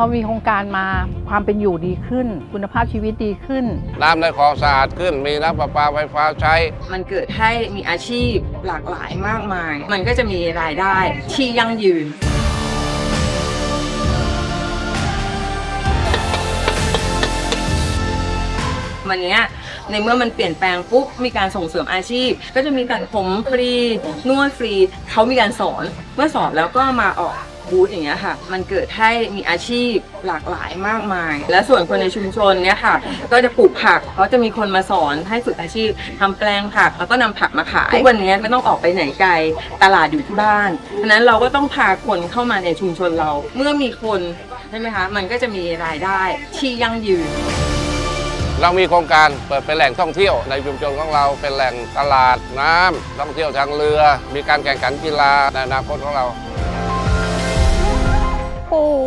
พอมีโครงการมาความเป็นอยู่ดีขึ้น คุณภาพชีวิตดีขึ้น น้ำในคลองสะอาดขึ้น มีน้ำประปาไฟฟ้าใช้ มันเกิดให้มีอาชีพหลากหลายมากมาย มันก็จะมีรายได้ที่ยั่งยืนวันเนี้ยในเมื่อมันเปลี่ยนแปลงปุ๊บมีการส่งเสริมอาชีพ ก็จะมีการผมฟรีนวดฟรีเขามีการสอน เมื่อสอนแล้วก็มาออก บูธอย่างเงี้ยค่ะ มันเกิดให้มีอาชีพหลากหลายมากมาย และส่วนคนในชุมชนเนี่ยค่ะ ก็จะปลูกผักเขาจะมีคนมาสอนให้ฝึกอาชีพทำแปลงผักแล้วก็นำผักมาขายทุกวันนี้ไม่ต้องออกไปไหนไกลตลาดอยู่ที่บ้านฉะนั้นเราก็ต้องพาคนเข้ามาในชุมชนเรา เมื่อมีคนใช่ไหมคะมันก็จะมีรายได้ที่ยั่งยืน เรามีโครงการเปิดเป็นแหล่งท่องเที่ยวในชุมชนของเราเป็นแหล่งตลาดน้ำท่องเที่ยวทางเรือ มีการแข่งขันกีฬาในอนาคตของเรา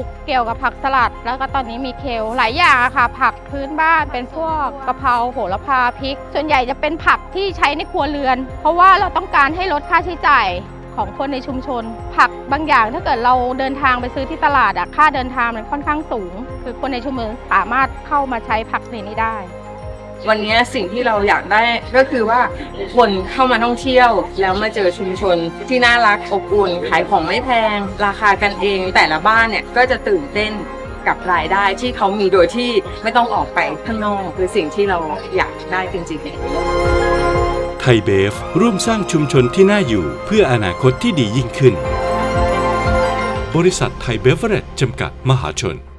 กเกี่ยวกับผักสลัด แล้วก็ตอนนี้มีเคลหลายอย่างอะค่ะ ผักพื้นบ้านเป็นพวกกะเพราโหระพาพริก ส่วนใหญ่จะเป็นผักที่ใช้ในครัวเรือน เพราะว่าเราต้องการให้ลดค่าใช้จ่ายของคนในชุมชน ผักบางอย่างถ้าเกิดเราเดินทางไปซื้อที่ตลาดอะค่าเดินทางมันค่อนข้างสูง คือคนในชุมชนสามารถเข้ามาใช้ผักในนี้ได้ วันนี้สิ่งที่เราอยากได้ก็คือว่าคนเข้ามาท่องเที่ยว แล้วมาเจอชุมชนที่น่ารักอบอุ่นขายของไม่แพง ราคากันเอง แต่ละบ้านเนี่ยก็จะตื่นเต้นกับรายได้ที่เขามีโดยที่ไม่ต้องออกไปข้างนอกคือสิ่งที่เราอยากได้จริงๆไทยเบฟร่วมสร้างชุมชนที่น่าอยู่เพื่ออนาคตที่ดียิ่งขึ้น บริษัทไทยเบฟเวอร์เรจจำกัดมหาชน